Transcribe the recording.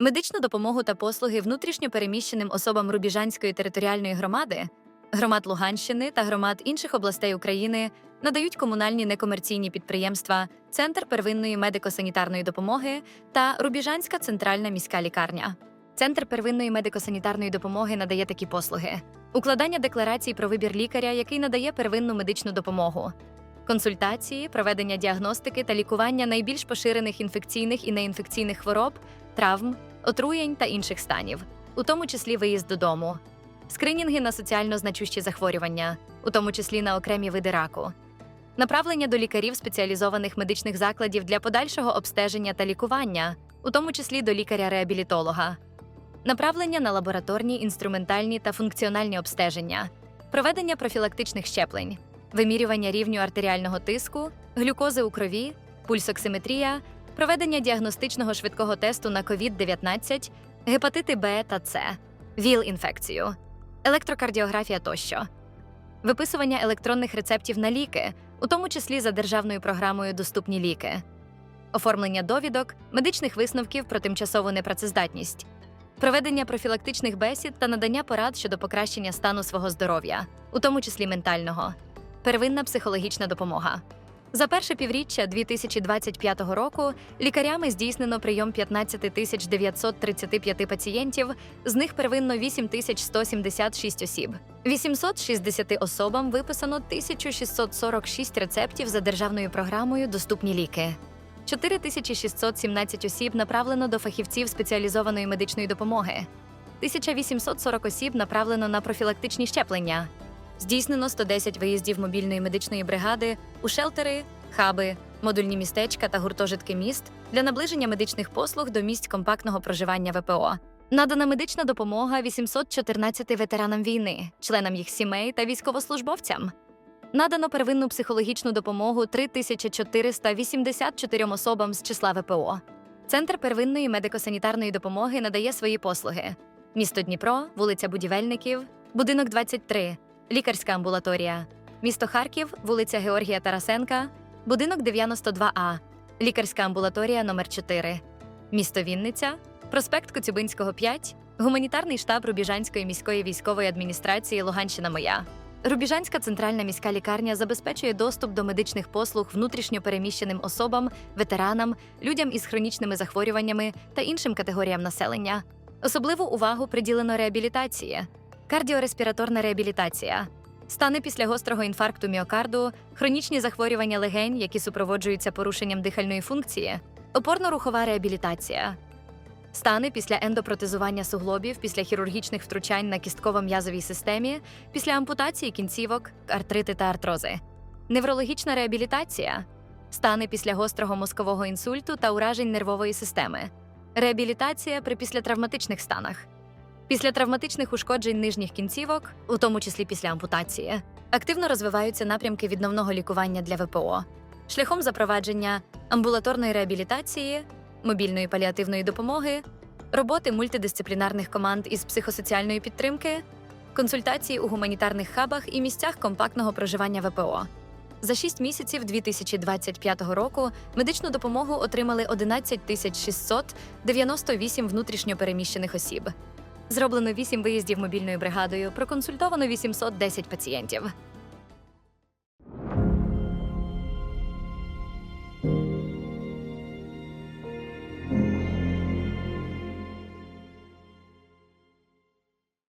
Медичну допомогу та послуги внутрішньо переміщеним особам Рубіжанської територіальної громади, громад Луганщини та громад інших областей України надають комунальні некомерційні підприємства Центр первинної медико-санітарної допомоги та Рубіжанська центральна міська лікарня. Центр первинної медико-санітарної допомоги надає такі послуги: укладання декларацій про вибір лікаря, який надає первинну медичну допомогу, консультації, проведення діагностики та лікування найбільш поширених інфекційних і неінфекційних хвороб, травм, отруєнь та інших станів, у тому числі виїзд додому, скринінги на соціально значущі захворювання, у тому числі на окремі види раку, направлення до лікарів спеціалізованих медичних закладів для подальшого обстеження та лікування, у тому числі до лікаря-реабілітолога, направлення на лабораторні, інструментальні та функціональні обстеження, проведення профілактичних щеплень, вимірювання рівню артеріального тиску, глюкози у крові, пульсоксиметрія, проведення діагностичного швидкого тесту на COVID-19, гепатити Б та С, ВІЛ-інфекцію, електрокардіографія тощо, виписування електронних рецептів на ліки, у тому числі за державною програмою Доступні ліки, оформлення довідок, медичних висновків про тимчасову непрацездатність, проведення профілактичних бесід та надання порад щодо покращення стану свого здоров'я, у тому числі ментального, первинна психологічна допомога. За перше півріччя 2025 року лікарями здійснено прийом 15 тисяч 935 пацієнтів, з них первинно 8 тисяч 176 осіб. 860 особам виписано 1646 рецептів за державною програмою Доступні ліки. 4617 осіб направлено до фахівців спеціалізованої медичної допомоги. 1840 осіб направлено на профілактичні щеплення. Здійснено 110 виїздів мобільної медичної бригади у шелтери, хаби, модульні містечка та гуртожитки міст для наближення медичних послуг до місць компактного проживання ВПО. Надана медична допомога 814 ветеранам війни, членам їх сімей та військовослужбовцям. Надано первинну психологічну допомогу 3484 особам з числа ВПО. Центр первинної медико-санітарної допомоги надає свої послуги: місто Дніпро, вулиця Будівельників, будинок 23, лікарська амбулаторія, місто Харків, вулиця Георгія Тарасенка, будинок 92А, лікарська амбулаторія номер 4 місто Вінниця, проспект Коцюбинського 5, гуманітарний штаб Рубіжанської міської військової адміністрації Луганщина Моя. Рубіжанська центральна міська лікарня забезпечує доступ до медичних послуг внутрішньо переміщеним особам, ветеранам, людям із хронічними захворюваннями та іншим категоріям населення. Особливу увагу приділено реабілітації, кардіореспіраторна реабілітація, стани після гострого інфаркту міокарду, хронічні захворювання легень, які супроводжуються порушенням дихальної функції, опорно-рухова реабілітація. Стани після ендопротезування суглобів, після хірургічних втручань на кістково-м'язовій системі, після ампутації кінцівок, артрити та артрози, неврологічна реабілітація, стани після гострого мозкового інсульту та уражень нервової системи, реабілітація при післятравматичних станах, після травматичних ушкоджень нижніх кінцівок, у тому числі після ампутації, активно розвиваються напрямки відновного лікування для ВПО, шляхом запровадження амбулаторної реабілітації мобільної паліативної допомоги, роботи мультидисциплінарних команд із психосоціальної підтримки, консультації у гуманітарних хабах і місцях компактного проживання ВПО. За 6 місяців 2025 року медичну допомогу отримали 11 тисяч 698 внутрішньо переміщених осіб. Зроблено 8 виїздів мобільною бригадою, проконсультовано 810 пацієнтів.